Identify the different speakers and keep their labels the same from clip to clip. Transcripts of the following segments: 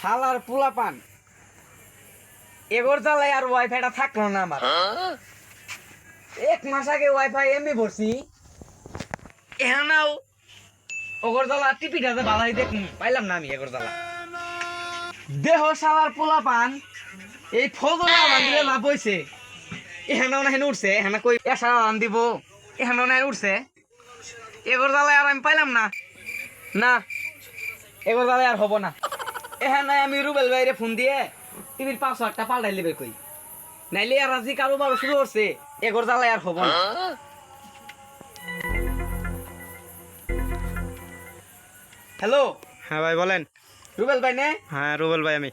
Speaker 1: শালার পোলা পান এগোর আর ওয়াইফাইটা থাকল না আমার। এক মাস আগে ওয়াইফাই এমবি ভরছি। এহানাও ওগর টিপিটা যে বালাই দেখ পাইলাম না আমি এগোর দেহ শালার পোলা পান এই ফজলে আলান দিলে লাভ হইছে। এখানেও না হেন উঠছে, এখানে কই এসা আলান দিব। এখানেও না উঠছে। এগোর আর আমি পাইলাম না। না, এগোর আর হব না। এখানে আমি রুবেল ভাইরে ফোন দিয়ে টিভির পাসওয়ার্ডটা পাল্টাই লিবে কই? নাইলে আর আজি কারোবার শুরু করছে এগোর জ্বালায় আর হব না। হ্যালো?
Speaker 2: হ্যাঁ ভাই বলেন।
Speaker 1: রুবেল ভাই নে?
Speaker 2: হ্যাঁ রুবেল ভাই আমি।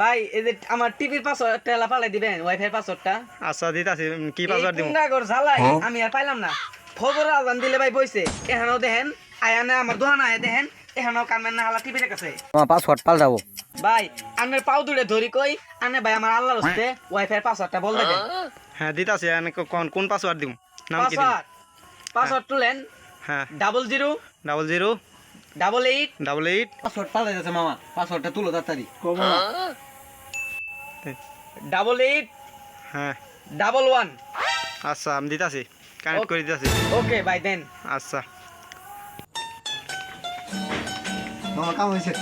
Speaker 1: ভাই এই যে আমার টিভির পাসওয়ার্ডটা পাল্টাই দিবেন ওয়াইফাই পাসওয়ার্ডটা?
Speaker 2: আচ্ছা দিতাছি কি পাসওয়ার্ড দিব
Speaker 1: কুন্ডাগর ঝালাই আমি আর পাইলাম না। ফজর আজান দিলে ভাই বইছে এখানেও দেখেন আয়ানে আমার দোহান দেখেন এখানেও কামেন না হালা টিভির কাছে
Speaker 3: আমার পাসওয়ার্ড পাল্টাবো।
Speaker 1: ভাই আনের পাও দূরে ধরি কই আনে ভাই আমার আল্লাহর হস্তে ওয়াইফাই পাসওয়ার্ডটা বল দেন
Speaker 2: হ্যাঁ দিতাছি এনে কোন কোন পাসওয়ার্ড দিব নাম কি দিব
Speaker 1: পাসওয়ার্ড পাসওয়ার্ড তুলেন
Speaker 2: হ্যাঁ।
Speaker 1: Double zero
Speaker 2: double zero
Speaker 1: double eight
Speaker 2: double eight
Speaker 3: password পাল্টাই যাচ্ছে মামা। পাসওয়ার্ডটা তুলো তাড়াতাড়ি।
Speaker 1: ডাবল এইট
Speaker 2: হ্যাঁ।
Speaker 1: ডাবল ওয়ান
Speaker 2: আচ্ছা আমি দিতাছি। কানেক্ট করে দিতাছি।
Speaker 1: ওকে ভাই দেন
Speaker 2: আচ্ছা।
Speaker 3: মামা কাম হয়েছে